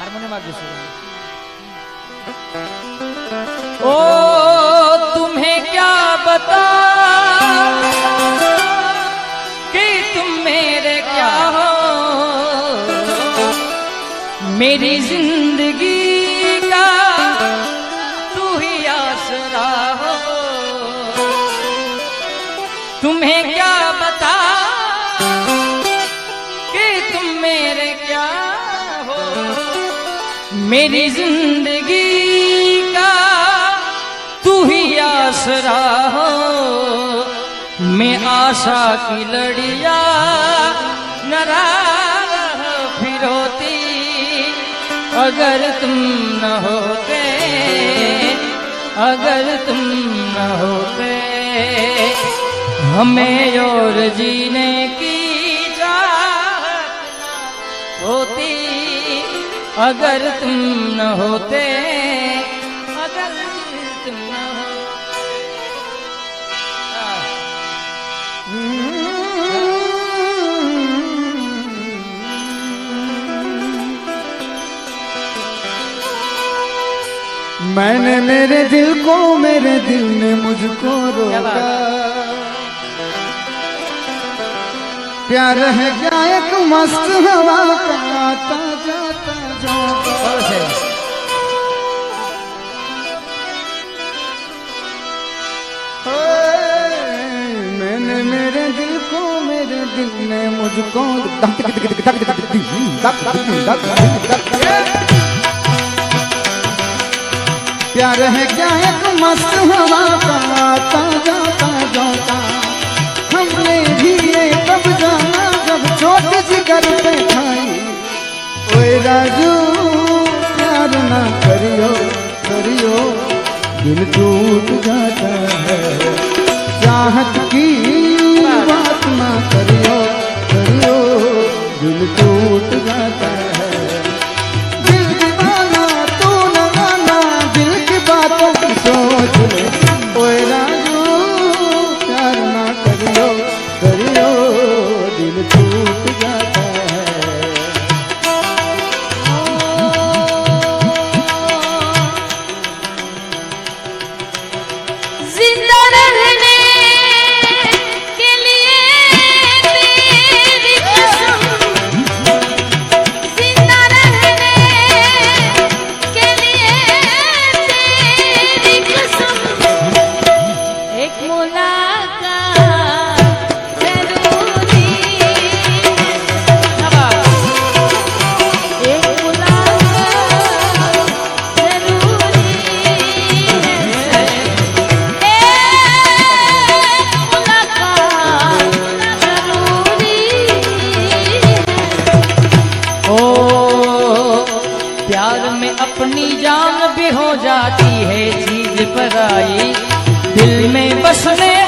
Harmonium आगे ओ तुम्हें क्या बता कि तुम मेरे क्या हो? मेरी ज़िंदगी मेरी ज़िंदगी का तू ही आसरा हो। मैं आशा की लड़िया नरा फिरोती अगर तुम न होते, अगर तुम न होते, हमें और जीने की न होती। अगर तुम न होते अगर तुम न मैंने मेरे दिल को मेरे दिल ने मुझको रोका। प्यार है क्या? एक मस्त हवा का मैंने मेरे दिल को मेरे दिल ने मुझको। प्यार है क्या एक मस्त हवा का आता जाता जाता हमने भी ये कब जाना, जब चोट जिगर पे राजू प्यार ना करियो करियो, दिल टूट जाता है। चाहत की बात ना करियो करियो, दिल टूट जाता है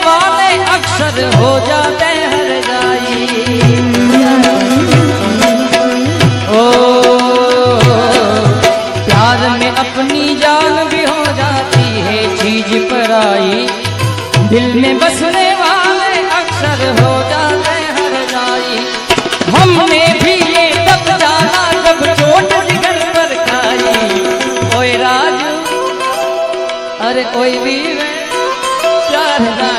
वाले अक्सर हो जाते हर जाई ओ, प्यार में अपनी जान भी हो जाती है चीज़ पर आई दिल में बसने वाले अक्सर हो जाते हर जाई हमने भी ये तब जाना जब चोट जिगर पर खाई। ओए राजू, अरे कोई भी प्यार ना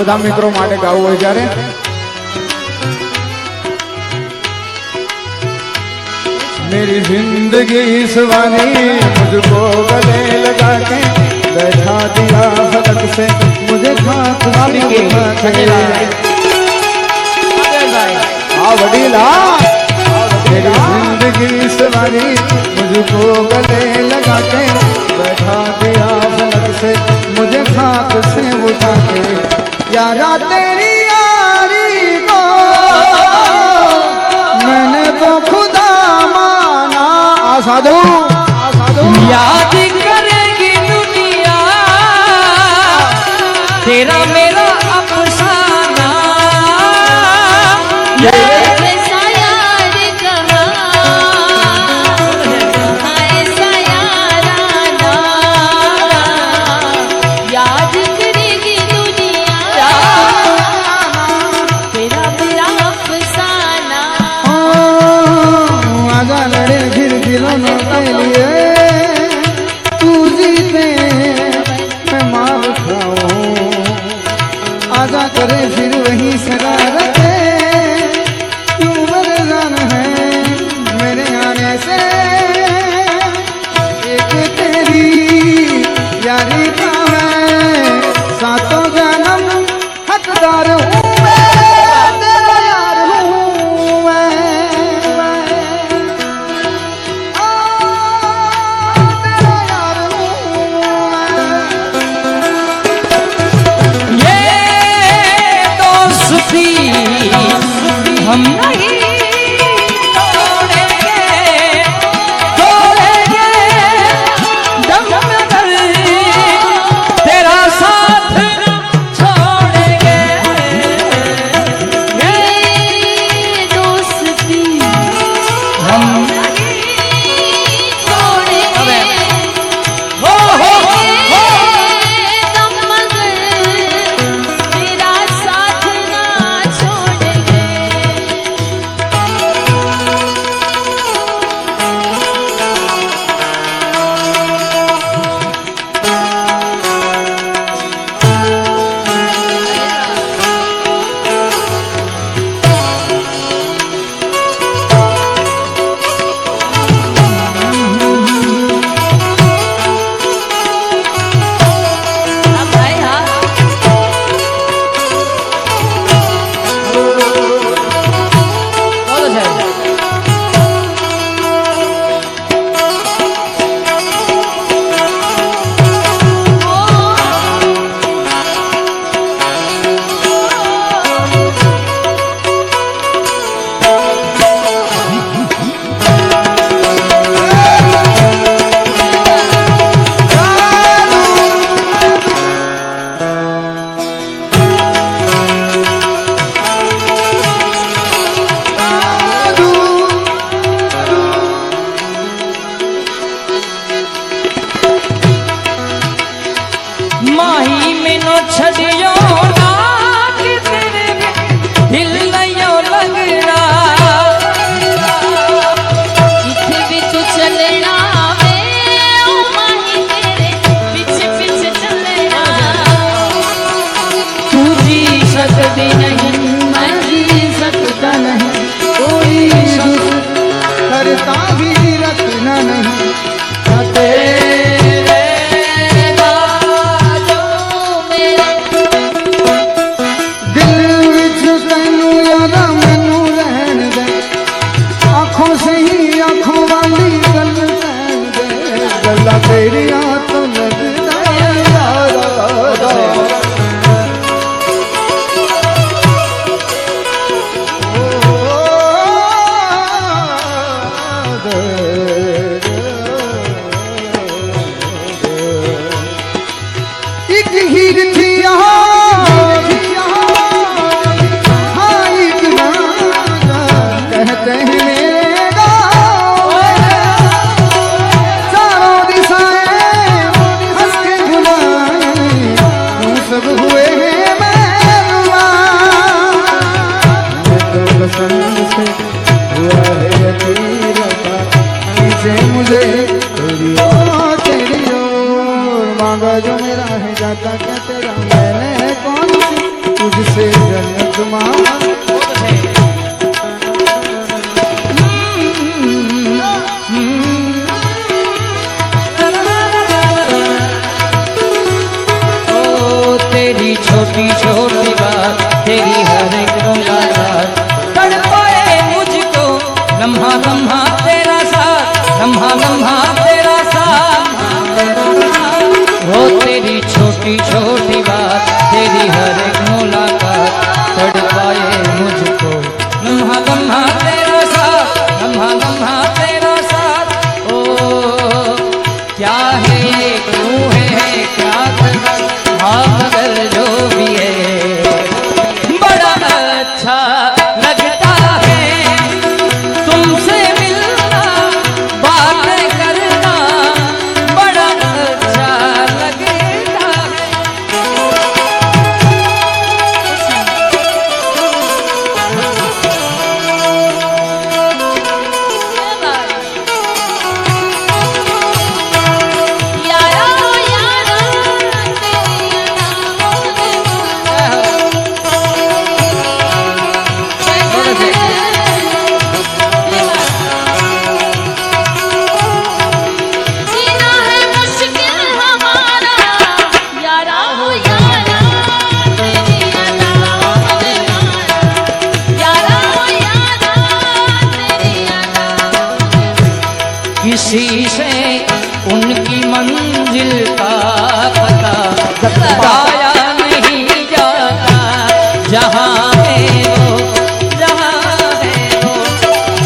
बदा मित्रों માટે ગાવું હોય ત્યારે मेरी ज़िंदगी इस वाली मुझको गले लगा के बैठा दिया सड़क से मुझे खात वाली वडीला मेरी ज़िंदगी इस वाली मुझको गले लगा के बैठा दिया यारा तेरी यारी को मैंने तो खुदा माना। साधु। याद करेगी दुनिया तेरा करे फिर वही सदा মোছ দিও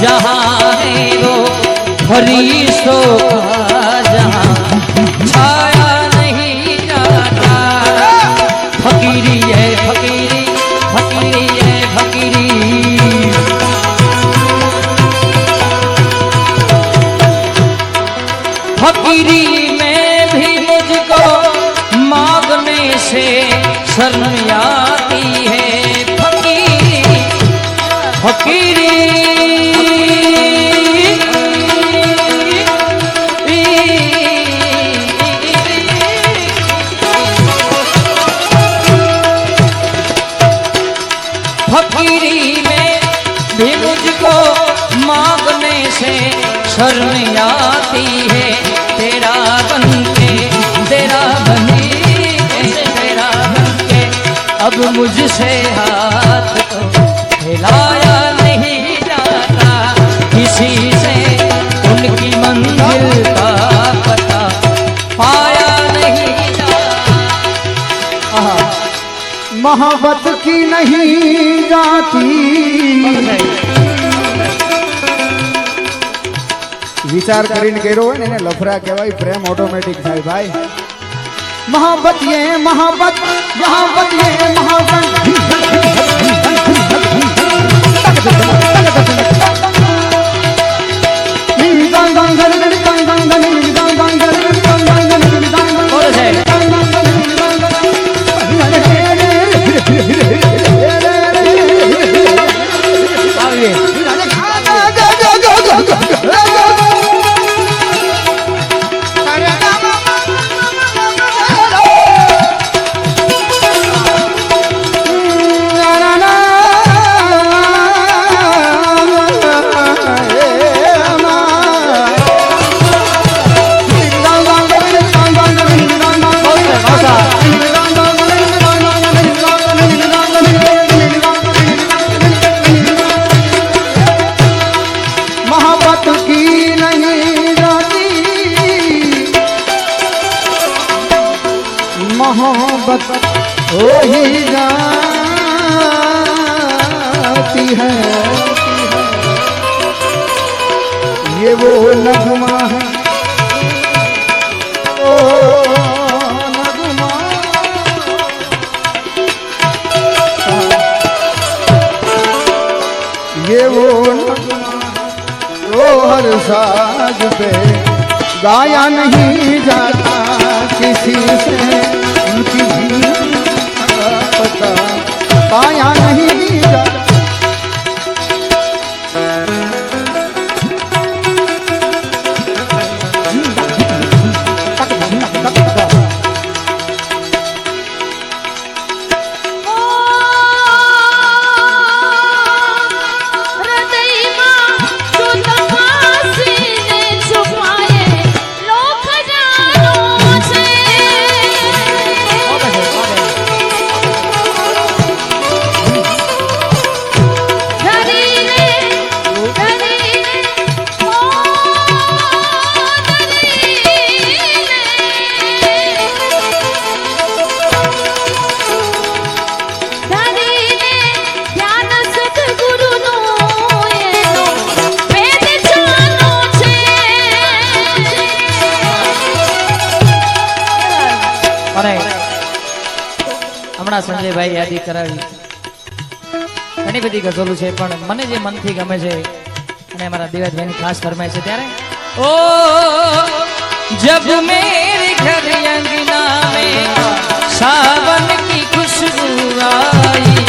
जहाँ वो फरिश्तों का जहाँ। छाया शर्म आती है। तेरा बन के तेरा बनी तेरा बन के अब मुझसे हाथ को हिलाया नहीं जाता। किसी से उनकी मंजिल का पता पाया नहीं जाता। मोहब्बत की नहीं जाती। વિચાર કરીને કર્યો હોય ને એને લફરા કહેવાય પ્રેમ ઓટોમેટિક થાય ભાઈ મોહબ્બત યે મોહબ્બત મોહબ્બત યે મોહબ્બત मोहब्बत हो ही जाती है। ये वो नगमा है। ओ नगमा। ये वो नगमा। वो हर साज पे गाया नहीं जाता किसी से। उनकी भी पता पाया યાદી કરાવી. ઘણી બધી ગઝલો છે, પણ મને જે મનથી ગમે છે અને મારા દેવાજભાઈની ખાસ ફરમાય છે ત્યારે. ઓ, જબ મેરે ઘર અંગના મે સાવન કી ખુશબુ આઈ